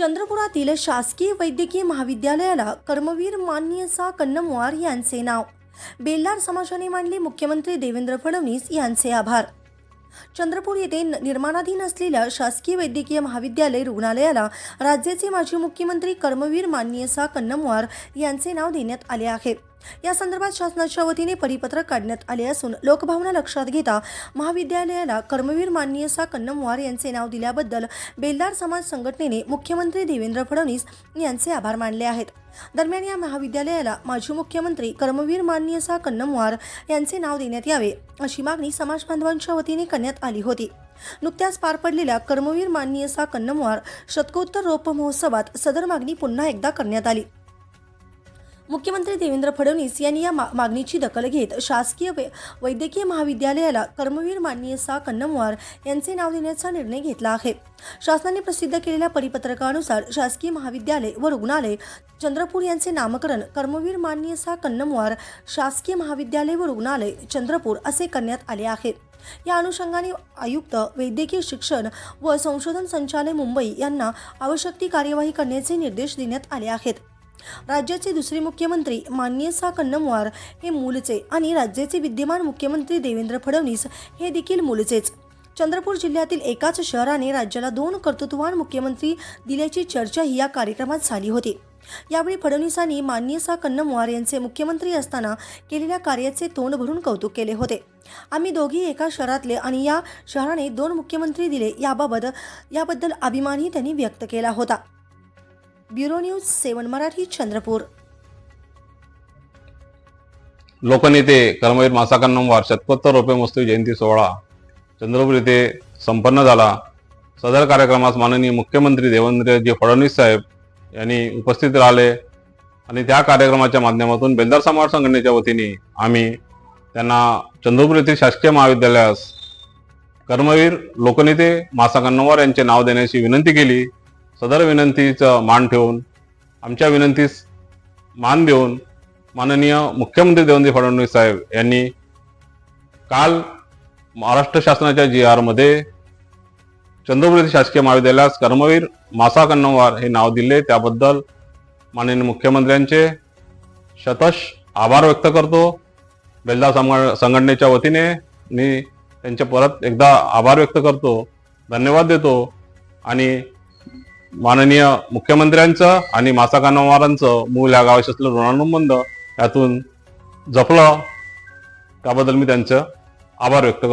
चंद्रपुरातील शासकीय वैद्यकीय महाविद्यालयाला कर्मवीर मान्यसा कन्नमवार यांचे नाव. बेल्लार समाजाने मानले मुख्यमंत्री देवेंद्र फडणवीस यांचे आभार. चंद्रपूर येथे न- निर्माणाधीन असलेल्या शासकीय वैद्यकीय महाविद्यालय रुग्णालयाला राज्याचे माजी मुख्यमंत्री कर्मवीर मान्यसा कन्नमवार यांचे नाव देण्यात आले आहे. या संदर्भात शासनाच्या वतीने परिपत्रक काढण्यात आले असून लोकभावना लक्षात घेता महाविद्यालयाला कर्मवीर मान्यसा कन्नमवार यांचे नाव दिल्याबद्दल बेलदार समाज संघटनेने मुख्यमंत्री देवेंद्र फडणवीस यांचे आभार मानले आहेत. दरम्यान या महाविद्यालयाला माजी मुख्यमंत्री कर्मवीर मान्यसा कन्नमवार यांचे नाव देण्यात यावे अशी मागणी समाज बांधवांच्या वतीने करण्यात आली होती. नुकत्याच पार पडलेल्या कर्मवीर मान्यसा कन्नमवार शतकोत्तर रोप महोत्सवात सदर मागणी पुन्हा एकदा करण्यात आली. मुख्यमंत्री देवेंद्र फडणवीस यांनी या मा- मागणीची दखल घेत शासकीय वै- वैद्यकीय महाविद्यालयाला कर्मवीर मान्यसा कन्नमवार यांचे नाव देण्याचा निर्णय घेतला आहे. शासनाने प्रसिद्ध केलेल्या परिपत्रकानुसार शासकीय महाविद्यालय व रुग्णालय चंद्रपूर यांचे नामकरण कर्मवीर माननीय सा. कन्नमवार शासकीय महाविद्यालय व रुग्णालय चंद्रपूर असे करण्यात आले आहे. या अनुषंगाने आयुक्त वैद्यकीय शिक्षण व संशोधन संचालय मुंबई यांना आवश्यक ती कार्यवाही करण्याचे निर्देश देण्यात आले आहेत. राज्याचे दुसरे मुख्यमंत्री मान्यसा कन्नमवार हे मूलचे आणि राज्याचे विद्यमान मुख्यमंत्री देवेंद्र फडणवीस हे देखील मूलचेच. चंद्रपूर जिल्ह्यातील एकाच शहराने राज्याला दोन कर्तृत्ववान मुख्यमंत्री दिल्याची चर्चाही या कार्यक्रमात झाली होती. यावेळी फडणवीसांनी मान्यसा कन्नमवार यांचे मुख्यमंत्री असताना केलेल्या कार्याचे तोंड भरून कौतुक केले होते. आम्ही दोघी एका शहरातले आणि या शहराने दोन मुख्यमंत्री दिले याबाबत याबद्दल अभिमानही त्यांनी व्यक्त केला होता. Bureau news seven Marathi Chandrapur. लोकनेते कर्मवीर मासाकन्नमवार शतकोत्तर रुपये मस्तू जयंती सोहळा. चंद्रपूर येथे संपन्न झाला. सदर कार्यक्रमास माननीय मुख्यमंत्री देवेंद्रजी फडणवीस साहेब यांनी उपस्थित राहिले. आणि त्या कार्यक्रमाच्या माध्यमातून बेलदार समाज संघटनेच्या वतीने आम्ही त्यांना चंद्रपूर येथील शासकीय महाविद्यालयास कर्मवीर लोकनेते मासा यांचे नाव देण्याची विनंती केली. सदर विनंतीचं मान ठेवून आमच्या विनंतीस मान देऊन माननीय मुख्यमंत्री देवेंद्र फडणवीस साहेब यांनी काल महाराष्ट्र शासनाच्या जी आरमध्ये चंद्रपूर शासकीय महाविद्यालयास कर्मवीर मासा कन्नवार हे नाव दिले. त्याबद्दल माननीय मुख्यमंत्र्यांचे शतश आभार व्यक्त करतो. बेलदा सम- संघटनेच्या वतीने मी त्यांचे परत एकदा आभार व्यक्त करतो. धन्यवाद देतो. आणि माननीय मुख्यमंत्र्यांचं आणि मासा कन्नमवारांचं मूळ या गावाशी असलेलं ऋणानुबंध यातून जपलं. त्याबद्दल मी त्यांचं आभार व्यक्त करतो.